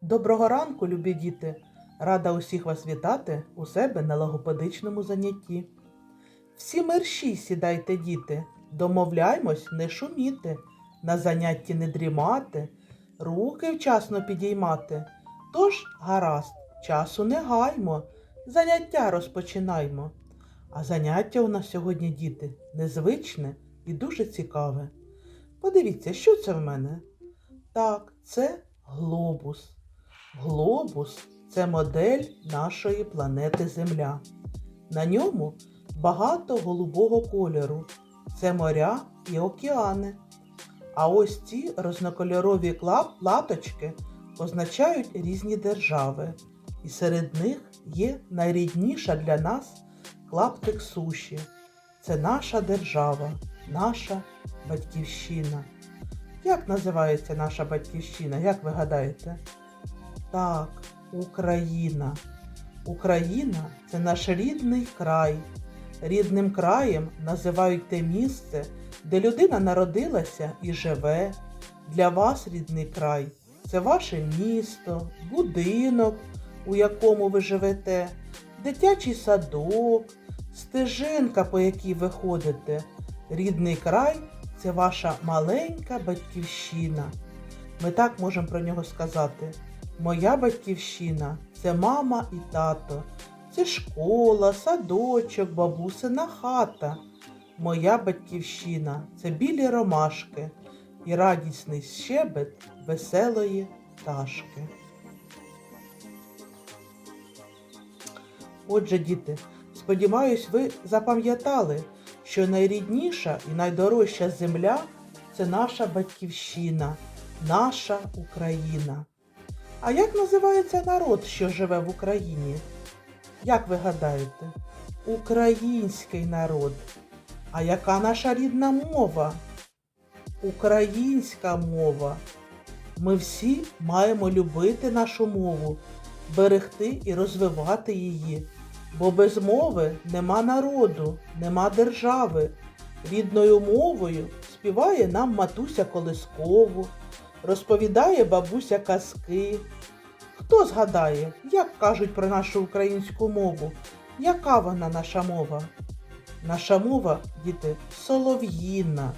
Доброго ранку, любі діти! Рада усіх вас вітати у себе на логопедичному занятті. Всі мерщі сідайте, діти, домовляймось не шуміти, на занятті не дрімати, руки вчасно підіймати. Тож, гаразд, часу не гаймо, заняття розпочинаймо. А заняття у нас сьогодні, діти, незвичне і дуже цікаве. Подивіться, що це в мене? Так, це глобус. Глобус це модель нашої планети Земля. На ньому багато голубого кольору. Це моря і океани. А ось ці різнокольорові клап- латочки позначають різні держави. І серед них є найрідніша для нас клаптик суші. Це наша держава, наша батьківщина. Як називається наша батьківщина? Як ви гадаєте? Так, Україна. Україна це наш рідний край. Рідним краєм називають те місце, де людина народилася і живе. Для вас рідний край це ваше місто, будинок, у якому ви живете, дитячий садок, стежинка, по якій ви ходите. Рідний край це ваша маленька батьківщина. Ми так можемо про нього сказати. Моя батьківщина це мама і тато, це школа, садочок, бабусина хата. Моя батьківщина це білі ромашки і радісний щебет веселої пташки. Отже, діти, сподіваюсь, ви запам'ятали, що найрідніша і найдорожча земля це наша батьківщина, наша Україна. А як називається народ, що живе в Україні? Як ви гадаєте? Український народ. А яка наша рідна мова? Українська мова. Ми всі маємо любити нашу мову, берегти і розвивати її. Бо без мови нема народу, нема держави. Рідною мовою співає нам матуся колискову, розповідає бабуся казки. Хто згадає, як кажуть про нашу українську мову? Яка вона наша мова? Наша мова, діти, солов'їна,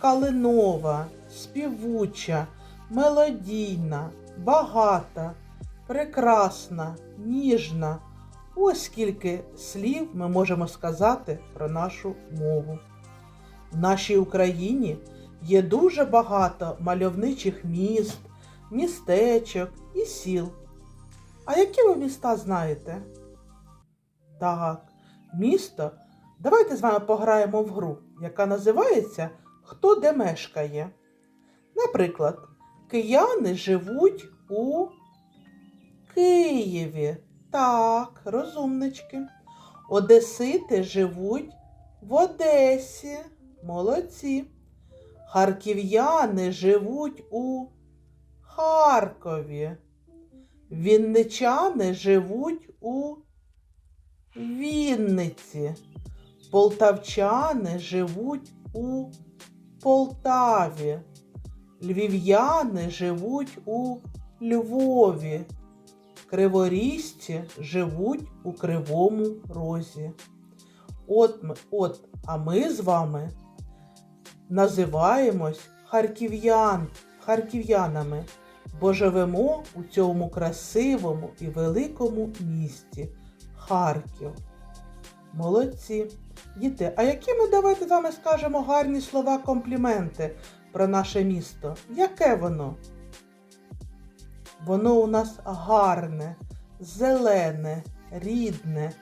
калинова, співуча, мелодійна, багата, прекрасна, ніжна. Ось скільки слів ми можемо сказати про нашу мову. В нашій Україні є дуже багато мальовничих міст, містечок і сіл. А які ви міста знаєте? Так, місто. Давайте з вами пограємо в гру, яка називається Хто де мешкає. Наприклад, кияни живуть у Києві. Так, розумнички. Одесити живуть в Одесі. Молодці. Харків'яни живуть у Харкові. Вінничани живуть у Вінниці. Полтавчани живуть у Полтаві. Львів'яни живуть у Львові. Криворізці живуть у Кривому Розі. От, ми- от, а ми з вами називаємось харків'ян, харків'янами, бо живемо у цьому красивому і великому місті Харків. Молодці. Діти, а які ми давайте з вами скажемо гарні слова компліменти про наше місто? Яке воно? Воно у нас гарне, зелене, рідне,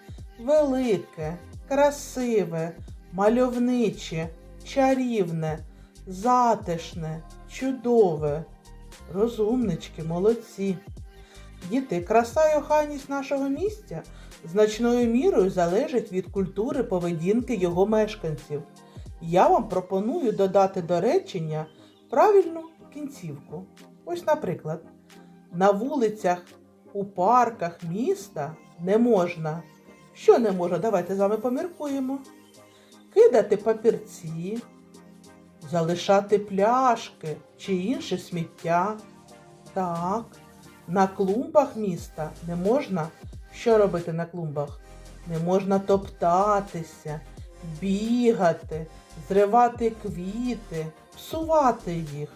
велике, красиве, мальовниче, чарівне, затишне, чудове. Розумнички, молодці. Діти, краса і охайність нашого місця значною мірою залежить від культури поведінки його мешканців. Я вам пропоную додати до речення правильну кінцівку. Ось, наприклад, на вулицях, у парках міста не можна. Що не можна? Давайте з вами поміркуємо. Кидати папірці, залишати пляшки чи інше сміття. Так, На клумбах міста не можна. Що робити на клумбах? Не можна топтатися, бігати, зривати квіти, псувати їх.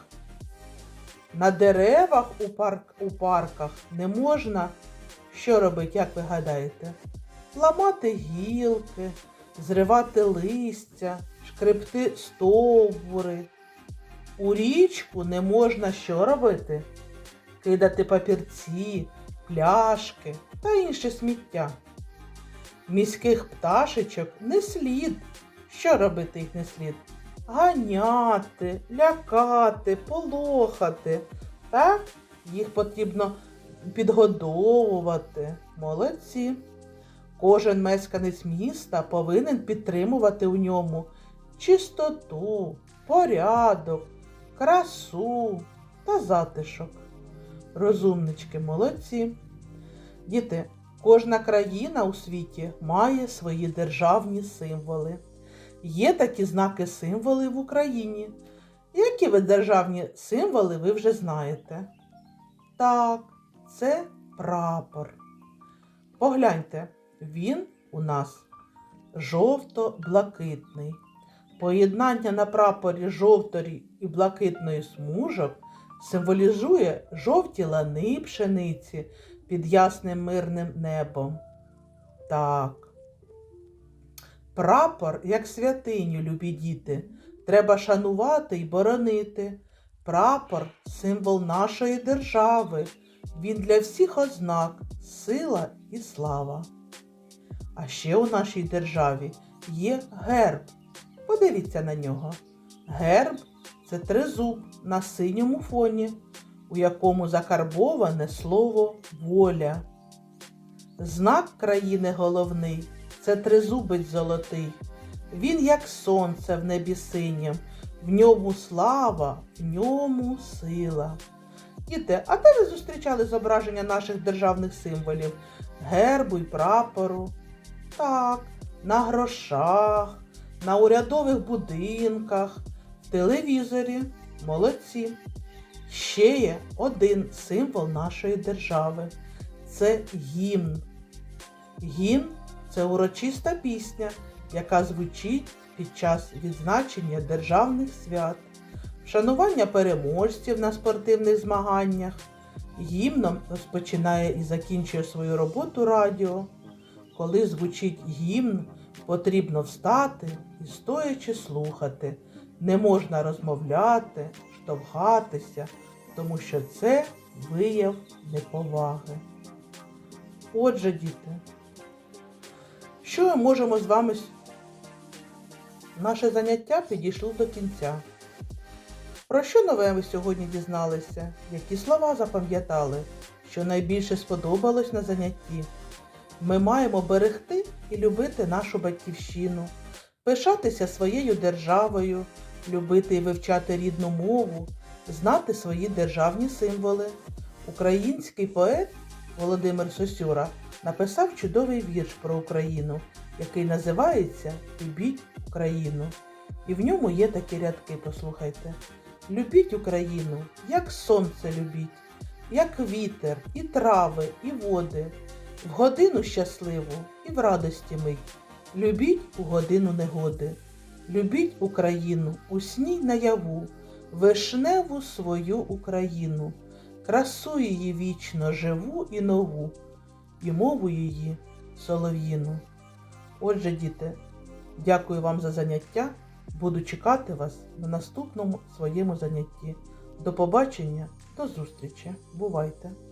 На деревах у, парк, у парках не можна. Що робити, як ви гадаєте? Ламати гілки, зривати листя, шкребти стовбури. У річку не можна що робити? Кидати папірці, пляшки та інше сміття. Міських пташечок не слід. Що робити їх не слід? Ганяти, лякати, полохати. Так? Їх потрібно підгодовувати. Молодці. Кожен мешканець міста повинен підтримувати у ньому чистоту, порядок, красу та затишок. Розумнички, молодці. Діти, кожна країна у світі має свої державні символи. Є такі знаки символи в Україні. Які ви державні символи ви вже знаєте? Так, це прапор. Погляньте, він у нас жовто-блакитний. Поєднання на прапорі жовтої і блакитної смужок символізує жовті лани пшениці під ясним мирним небом. Так. Прапор, як святиню, любі діти, треба шанувати і боронити. Прапор символ нашої держави. Він для всіх ознак сила і слава. А ще у нашій державі є герб. Подивіться на нього. Герб це тризуб на синьому фоні, у якому закарбоване слово воля. Знак країни головний це тризубець золотий. Він, як сонце в небі синім, в ньому слава, в ньому сила. Діти, а де ви зустрічали зображення наших державних символів? Гербу й прапору? Так, на грошах, на урядових будинках, телевізорі. Молодці. Ще є один символ нашої держави. Це гімн. Гімн це урочиста пісня, яка звучить під час відзначення державних свят, вшанування переможців на спортивних змаганнях. Гімном розпочинає і закінчує свою роботу радіо. Коли звучить гімн, потрібно встати і стоячи слухати. Не можна розмовляти, штовхатися, тому що це вияв неповаги. Отже, діти, що ми можемо з вами? Наше заняття підійшло до кінця. Про що нове ви сьогодні дізналися? Які слова запам'ятали? Що найбільше сподобалось на занятті? Ми маємо берегти і любити нашу батьківщину, пишатися своєю державою, любити і вивчати рідну мову, знати свої державні символи. Український поет Володимир Сосюра написав чудовий вірш про Україну, який називається Любіть Україну. І в ньому є такі рядки, послухайте. Любіть Україну, як сонце любіть, як вітер, і трави, і води, в годину щасливу і в радості мить. Любіть у годину негоди. Любіть Україну у сні наяву, вишневу свою Україну, красу її вічно живу і нову, і мову її солов'їну. Отже, діти, дякую вам за заняття. Буду чекати вас на наступному своєму занятті. До побачення, до зустрічі. Бувайте!